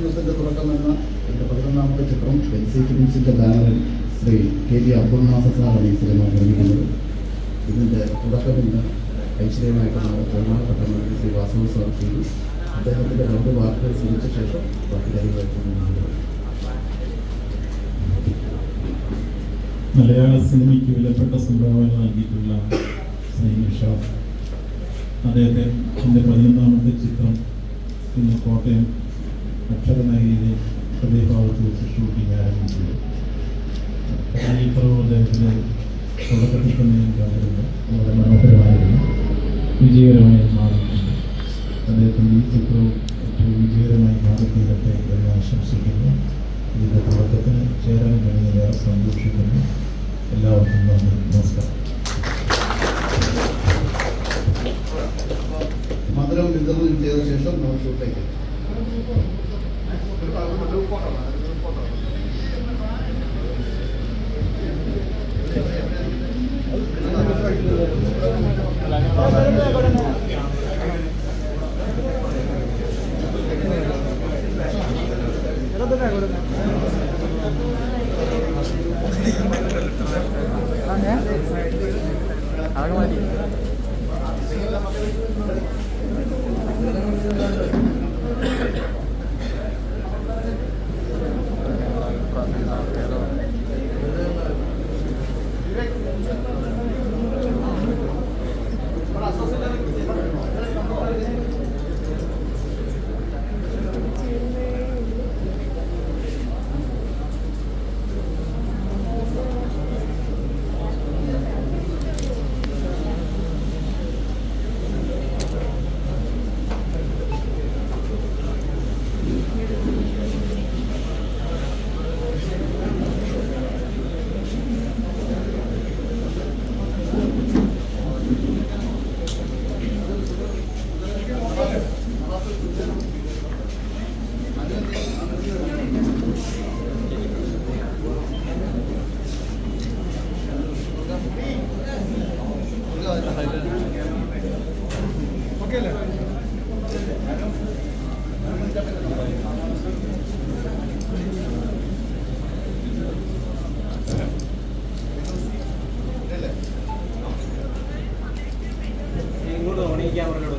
ബിസിനസിന്റെ തുടക്കം എന്ന എന്റെ പതിനൊന്നാമത്തെ ചിത്രം എൻസി ഫിലിംസിന്റെ ബാനറിൽ ശ്രീ കെ വി അബ്ദുൾ നാസർ സാറാണ് ഈ സിനിമ നിർമ്മിക്കുന്നത്. ഇതിന്റെ തുടക്കം ഇന്ന് ഐശ്വര്യമായിട്ടുള്ള ബഹുമാനപ്പെട്ട ശ്രീ വാസവ സാർ ചെയ്തു. അദ്ദേഹത്തിന്റെ രണ്ട് വാക്കുകൾ ശ്രമിച്ച ശേഷം ബാക്കി കാര്യങ്ങളായിട്ട് മലയാള സിനിമയ്ക്ക് വിലപ്പെട്ട സംഭാവന നൽകിയിട്ടുള്ള നിഷാദ് അദ്ദേഹത്തെ എന്റെ പതിനൊന്നാമത്തെ ചിത്രം ഇന്ന് കോട്ടയം അക്ഷരനഗരിയിലെ ഹൃദയഭാവത്തിൽ ശുശ്രൂഷിക്കാൻ ആരംഭിച്ചത് ആരംഭിച്ചു ഈ അദ്ദേഹത്തിന്റെ തുടക്കത്തിൽ തന്നെ ഞാൻ കണ്ടിരുന്നു വളരെ മനോഹരമായിരുന്നു. വിജയകരമായി മാറിയിട്ടുണ്ട്. അദ്ദേഹത്തിന്റെ ഈ ചിത്രവും ഏറ്റവും വിജയകരമായി മാറിത്തീരട്ടെ എന്ന് ആശംസിക്കുന്നു. ഇതിന്റെ തുടക്കത്തിന് ചേരാൻ കഴിഞ്ഞതിൽ സന്തോഷിക്കുന്നു. എല്ലാവർക്കും നന്ദി. നമസ്കാരം. മധുരം വിതരണം ചെയ്ത ശേഷം നമ്മൾ ഷൂട്ടേക്ക് അതൊക്കെ മതി ഇങ്ങോട്ട് നോക്കണേ ഈ ക്യാമറയിലോട്ട്